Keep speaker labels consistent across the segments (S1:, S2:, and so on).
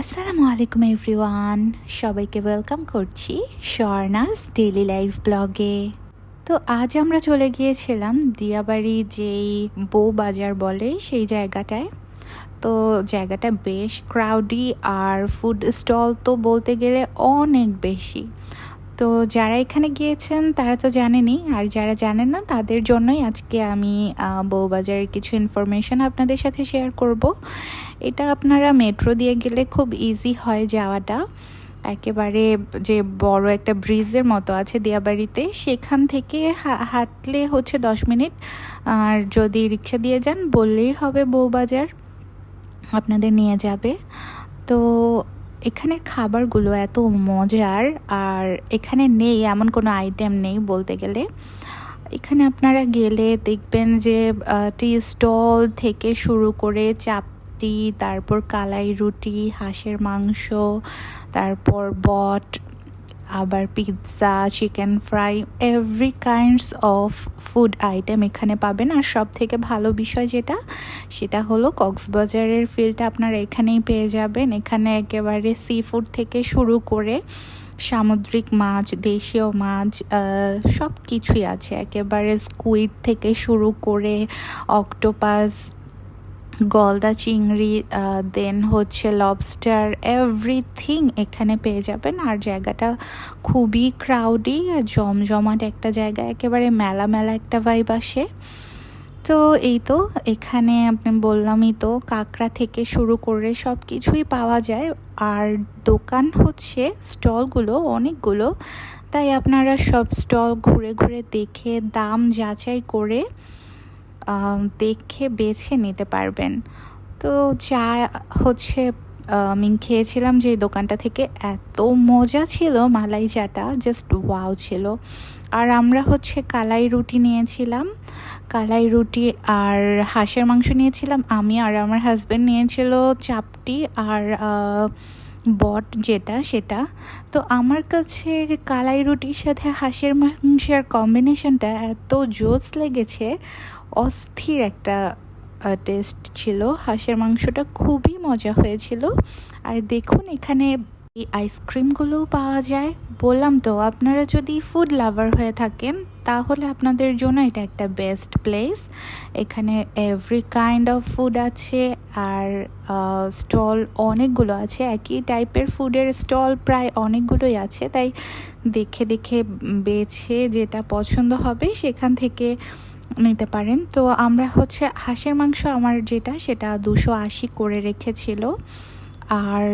S1: আসসালামু আলাইকুম এভরিওয়ান। সবাইকে ওয়েলকাম করছি স্বর্ণাস ডেলি লাইফ ব্লগে। তো আজ আমরা চলে গিয়েছিলাম দিয়াবাড়ি যেই বউ বাজার বলে সেই জায়গাটায়। তো জায়গাটা বেশ ক্রাউডি আর ফুড স্টল তো বলতে গেলে অনেক বেশি। তো যারা এখানে গিয়েছেন, তারা তো জানেনই। আর যারা জানেন না, তাদের জন্যই আজকে আমি বউবাজারের কিছু ইনফরমেশন আপনাদের সাথে শেয়ার করব। এটা আপনারা মেট্রো দিয়ে গেলে খুব ইজি হয় যাওয়াটা। একেবারে যে বড় একটা ব্রিজের মতো আছে দিয়াবাড়িতে, সেখান থেকে হাঁটলে হচ্ছে দশ মিনিট। আর যদি রিক্সা দিয়ে যান, বললেই হবে বউবাজার। আপনাদের নিয়ে যাবে। তো এখানের খাবারগুলো এত মজার আর এখানে নেই, এমন কোনো আইটেম নেই বলতে গেলে। এখানে আপনারা গেলে দেখবেন যে টি স্টল থেকে শুরু করে চাপটি, তারপর কালাই রুটি, হাঁসের মাংস, তারপর বট আবার pizza chicken fry every kinds of food item এখানে পাবেন। আর সব থেকে ভালো বিষয় যেটা, সেটা হলো কক্সবাজারের ফিলটা আপনারা এখানেই পেয়ে যাবেন। এখানে একেবারে সি ফুড থেকে শুরু করে সামুদ্রিক মাছ, দেশীয় মাছ সব কিছুই আছে। একেবারে স্কুইড থেকে শুরু করে অক্টোপাস গলদা চিংড়ি দেন হচ্ছে লবস্টার এভরিথিং এখানে পেয়ে যাবেন। আর জায়গাটা খুবই ক্রাউডি আর জমজমাট একটা জায়গা, একেবারে মেলা মেলা একটা ভাইব আসে। তো এই তো, এখানে আপনি বললামই তো, কাঁকড়া থেকে শুরু করে সব কিছুই পাওয়া যায়। আর দোকান হচ্ছে স্টলগুলো, অনেকগুলো। তাই আপনারা সব স্টল ঘুরে ঘুরে দেখে, দাম যাচাই করে দেখে বেছে নিতে পারবেন। তো চা হচ্ছে আমি খেয়েছিলাম যে দোকানটা থেকে এত মজা ছিল মালাই চাটা জাস্ট ওয়াও ছিল। আর আমরা হচ্ছে কালাই রুটি নিয়েছিলাম। কালাই রুটি আর হাঁসের মাংস নিয়েছিলাম। আমি আর আমার হাজব্যান্ড নিয়েছিল চাপটি আর বট যেটা, সেটা। তো আমার কাছে কালাই রুটির সাথে হাঁসের মাংসের কম্বিনেশনটা এত জোস লেগেছে, অস্থির একটা টেস্ট ছিল। হাঁসের মাংসটা খুবই মজা হয়েছিল। আর দেখুন এখানে এই আইসক্রিমগুলোও পাওয়া যায়। বললাম তো, আপনারা যদি ফুড লাভার হয়ে থাকেন তাহলে আপনাদের জন্য এটা একটা বেস্ট প্লেস এখানে এভরি কাইন্ড অফ ফুড আছে আর স্টল অনেকগুলো আছে। একই টাইপের ফুডের স্টল প্রায় অনেকগুলোই আছে। তাই দেখে দেখে বেছে যেটা পছন্দ হবে সেখান থেকে নিতে পারেন। তো আমরা হচ্ছে হাঁসের মাংস আমার যেটা, সেটা দুশো আশি করে রেখেছিল। আর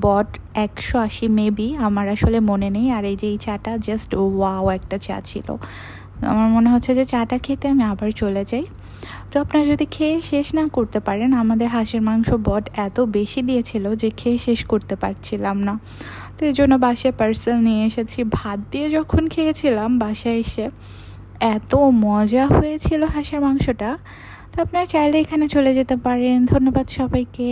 S1: বট একশো আশি মেবি আমার আসলে মনে নেই। আর এই যে এই চাটা জাস্ট ওয়াও একটা চা ছিল। আমার মনে হচ্ছে যে চাটা খেতে আমি আবার চলে যাই। তো আপনারা যদি খেয়ে শেষ না করতে পারেন, আমাদের হাঁসের মাংস বট এত বেশি দিয়েছিল যে খেয়ে শেষ করতে পারছিলাম না। তো এই জন্য বাসায় পার্সেল নিয়ে এসেছি। ভাত দিয়ে যখন খেয়েছিলাম বাসায় এসে এত মজা হয়েছিল হাঁসের মাংসটা। তো আপনারা চাইলে এখানে চলে যেতে পারেন। ধন্যবাদ সবাইকে।